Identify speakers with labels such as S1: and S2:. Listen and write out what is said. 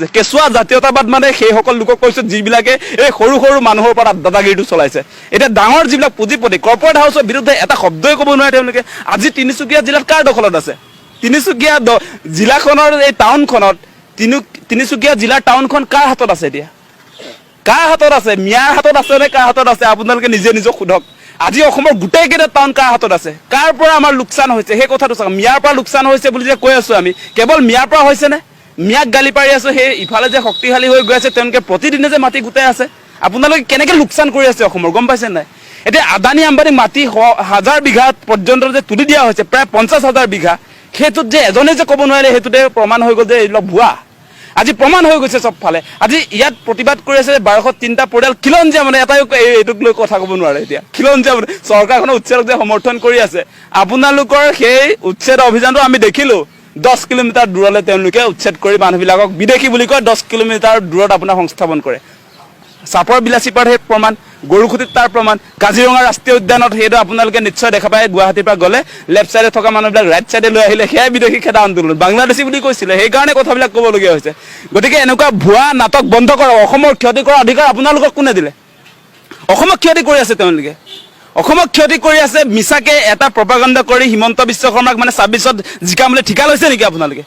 S1: যে কেঁচুৱা জাতীয়তাবাদ মানে সেইসকল লোকক কৈছো যিবিলাকে এই সৰু সৰু মানুহৰ পৰা দাদাগিৰিটো চলাইছে। এতিয়া ডাঙৰ যিবিলাক পুঁজিপতি কৰ্পৰেট হাউচৰ বিৰুদ্ধে এটা শব্দই ক'ব নোৱাৰে তেওঁলোকে। আজি তিনিচুকীয়া জিলাত কাৰ দখলত আছে? তিনিচুকীয়া জিলাখনৰ এই টাউনখনত, তিনি, তিনিচুকীয়া জিলাৰ টাউনখন কাৰ হাতত আছে এতিয়া? কাৰ হাতত আছে? মিয়াৰ হাতত আছে নে কাৰ হাতত আছে? আপোনালোকে নিজে নিজক সোধক। আজি অসমৰ গোটেইকেইটা টাউন কাৰ হাতত আছে? কাৰ পৰা আমাৰ লোকচান হৈছে? সেই কথাটো চাওক। মিয়াৰ পৰা লোকচান হৈছে বুলি যে কৈ আছো আমি। কেৱল মিয়াৰ পৰা হৈছে নে? মিয়াক গালি পাৰি আছো, সেই ইফালে যে শক্তিশালী হৈ গৈ আছে, তেওঁলোকে প্ৰতিদিনে যে মাটি গোটাই আছে, আপোনালোকে কেনেকে লোকচান কৰি আছে অসমৰ, গম পাইছে নাই? এতিয়া আদানী আম্বানী মাটি হাজাৰ বিঘা পৰ্যন্ত যে তুলি দিয়া হৈছে, প্ৰায় পঞ্চাছ হাজাৰ বিঘা, সেইটোত যে এজনে যে ক'ব নোৱাৰে সেইটোতে প্ৰমাণ হৈ গ'ল যে এইবিলাক ভুৱা। আজি প্ৰমাণ হৈ গৈছে চবফালে। আজি ইয়াত প্ৰতিবাদ কৰি আছে বাৰশ তিনিটা পৰিয়াল, খিলঞ্জীয়া মানে এটাই এইটোক লৈ কথা ক'ব নোৱাৰে এতিয়া। খিলঞ্জীয়া মানে চৰকাৰখনৰ উচ্ছেদক যে সমৰ্থন কৰি আছে। আপোনালোকৰ সেই উচ্ছেদ অভিযানটো আমি দেখিলো। দহ কিলোমিটাৰ দূৰলৈ তেওঁলোকে উচ্ছেদ কৰি মানুহবিলাকক বিদেশি বুলি কয় দহ কিলোমিটাৰ দূৰত আপোনাৰ সংস্থাপন কৰে। চাপৰ বিলাচীপাত সেই প্ৰমাণ, গৰুখুটিত তাৰ প্ৰমাণ, কাজিৰঙা ৰাষ্ট্ৰীয় উদ্যানত সেইটো আপোনালোকে নিশ্চয় দেখা পায়, গুৱাহাটীৰ পৰা গ'লে লেফ্ট চাইডে থকা মানুহবিলাক ৰাইট চাইডে লৈ আহিলে সেয়াই বিদেশি খেদা আন্দোলন। বাংলাদেশী বুলি কৈছিলে, সেইকাৰণে কথাবিলাক ক'বলগীয়া হৈছে। গতিকে এনেকুৱা ভুৱা নাটক বন্ধ কৰক অসমৰ ক্ষতি কৰাৰ অধিকাৰ আপোনালোকক কোনে দিলে? অসমক ক্ষতি কৰি আছে তেওঁলোকে। অসমক ক্ষতি কৰি আছে, মিছাকে এটা প্ৰপাগণ্ডা কৰি হিমন্ত বিশ্ব শৰ্মাক মানে ছাব্বিছত জিকাম বুলি ঠিকা লৈছে নেকি আপোনালোকে?